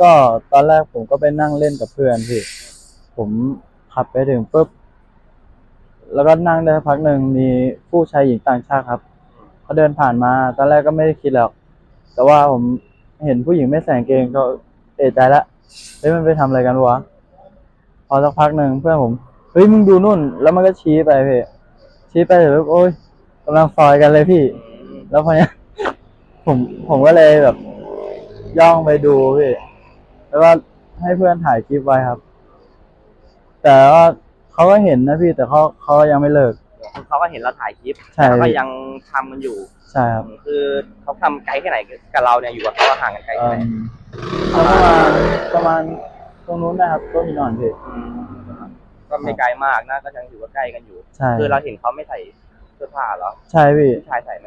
ก็ตอนแรกผมก็ไปนั่งเล่นกับเพื่อนพี่ ผมขับไปถึงปุ๊บ แล้วก็นั่งได้พักหนึ่งมีผู้ชายหญิงต่างชาติครับเขาเดินผ่านมาตอนแรกก็ไม่ได้คิดหรอก แต่ว่าผมเห็นผู้หญิงไม่ใส่กางเกงก็เอะใจละเฮ้ยมันไปทำอะไรกันวะพอสักพักหนึ่งเพื่อนผมเฮ้ยมึงดูนู่น แล้วมันก็ชี้ไปพี่ชี้ไปเสร็จปุ๊บโอ้ยกำลังซอยกันเลยพี่ แล้วพอเนี้ย ผมผมก็เลยแบบ ย่องไปดูพี่แล้วก็ให้เพื่อนถ่ายคลิปไว้ครับ แต่ว่า เขาก็เห็นนะพี่แต่เขาเขาก็ยังไม่เลิกคือเขาก็เห็นเราถ่ายคลิปใช่ แล้วก็ยังทำมันอยู่ใช่ครับคือเขาทำไกลแค่ไหนกับเราเนี่ยอยู่กับเขาห่างกันไกลเอิ่แค่ไหนมประมาณประมาณตรงนู้นนะครับต้นหินอ่อนพี่อืมก็ไม่ไกลมากนะก็ยังอยู่ว่าใกล้กันอยู่ ใช่คือเราเห็นเขาไม่ใส่เสื้อผ้าเหรอใช่พี่ผู้ชายใส่ไหม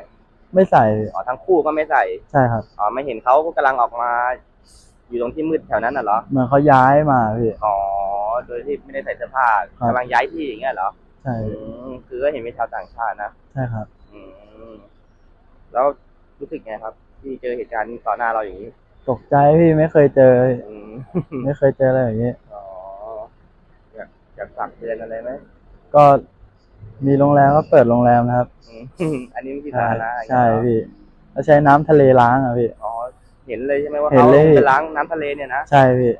ไม่ใส่อ๋อทั้งคู่ก็ไม่ใส่ใช่ครับ อ๋อไม่เห็นเขากำลังออกมา อยู่ตรงที่มืดแถวนั้นน่ะเหรอเหมือนเขาย้ายมาพี่ อ๋อ โดยที่ไม่ได้ใส่เสื้อผ้าครับ กำลังย้ายที่อย่างเงี้ยเหรอใช่อืมคือก็เห็นเป็นชาวต่างชาตินะใช่ครับ อืมแล้วรู้สึกไงครับ ที่เจอเหตุการณ์ต่อหน้าเราอย่างนี้ ตกใจพี่ไม่เคยเจอ อืมไม่เคยเจออะไรอย่างนี้อ๋ออยากอยากฝากเตือนอะไรไหมก็มีโรงแรมก็เปิดโรงแรมนะครับอืมอันนี้ไม่ที่ใช่สาธารณะอย่างใช่เงี้ยเหรอพี่แล้วใช้น้ำทะเลล้างอะพี่ อ๋อเห็นเลยใช่ไหมว่าเห็นเขาเลย ไปล้างน้ำทะเลเนี่ยนะ ใช่พี่